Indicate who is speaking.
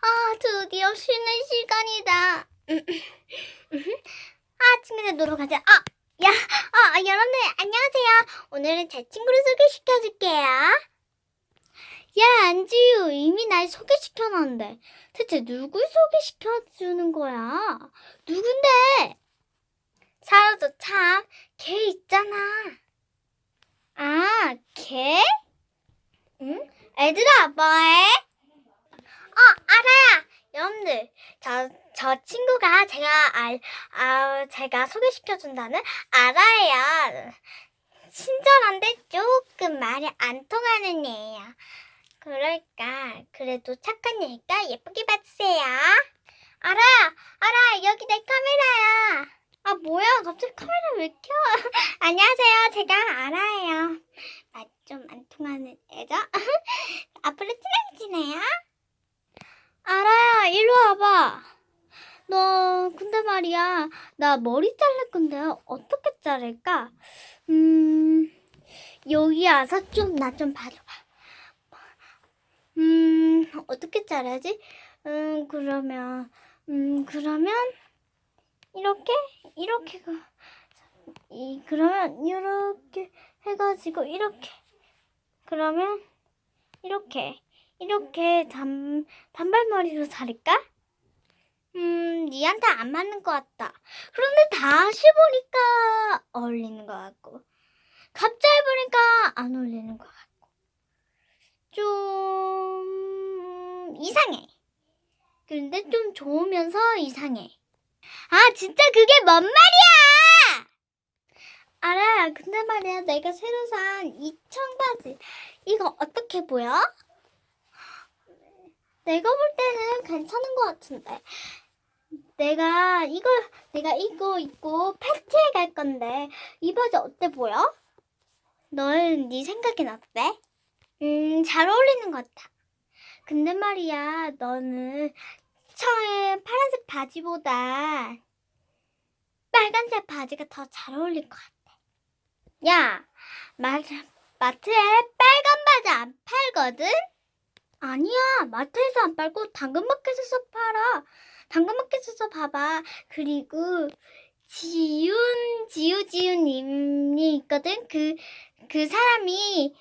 Speaker 1: 아, 드디어 쉬는 시간이다. 아, 친구들 놀러 가자. 아, 야, 아, 여러분들 안녕하세요. 오늘은 제 친구를 소개시켜 줄게요. 야, 안지유, 이미 날 소개시켜놨는데 대체 누굴 소개시켜 주는 거야? 누군데? 사라도 참, 걔 있잖아. 아, 걔? 응? 애들아, 뭐해? 어, 알아요. 여러분들, 저, 저 친구가 제가 알, 아, 제가 소개시켜준다는 알아요. 친절한데 조금 말이 안 통하는 애예요. 그러니까, 그래도 착한 애니까 예쁘게 봐주세요. 알아, 알아, 여기 내 카메라야. 아, 뭐야, 갑자기 카메라 왜 켜? 안녕하세요, 제가 알아요. 말 좀 안 통하는 애죠? 앞으로 친하게 지내요. 알아야, 일로 와봐. 너, 근데 말이야, 나 머리 자를 건데, 어떻게 자를까? 음, 여기 와서 좀, 나좀 봐줘봐. 음, 어떻게 자르지? 음, 그러면, 음, 그러면, 이렇게? 이렇게, 가, 이, 그러면, 이렇게 해가지고, 이렇게. 그러면, 이렇게. 이렇게 단, 단발머리로 자를까? 음, 니한테 안 맞는 것 같다. 그런데 다시 보니까 어울리는 것 같고, 갑자기 보니까 안 어울리는 것 같고, 좀 이상해. 근데 좀 좋으면서 이상해. 아, 진짜 그게 뭔 말이야! 알아, 근데 말이야, 내가 새로 산 이 청바지. 이거 어떻게 보여? 내가 볼 때는 괜찮은 것 같은데. 내가 이거 내가 이거 입고 파티에 갈 건데 이 바지 어때 보여? 너는 네 생각엔 어때? 음, 잘 어울리는 것 같아. 근데 말이야, 너는 처음에 파란색 바지보다 빨간색 바지가 더 잘 어울릴 것 같아. 야, 맞아. 마트에 빨간 바지 안 팔거든? 아니야, 마트에서 안 팔고 당근마켓에서 팔아. 당근마켓에서 봐봐. 그리고 지윤, 지우지윤님이 있거든. 그, 그 사람이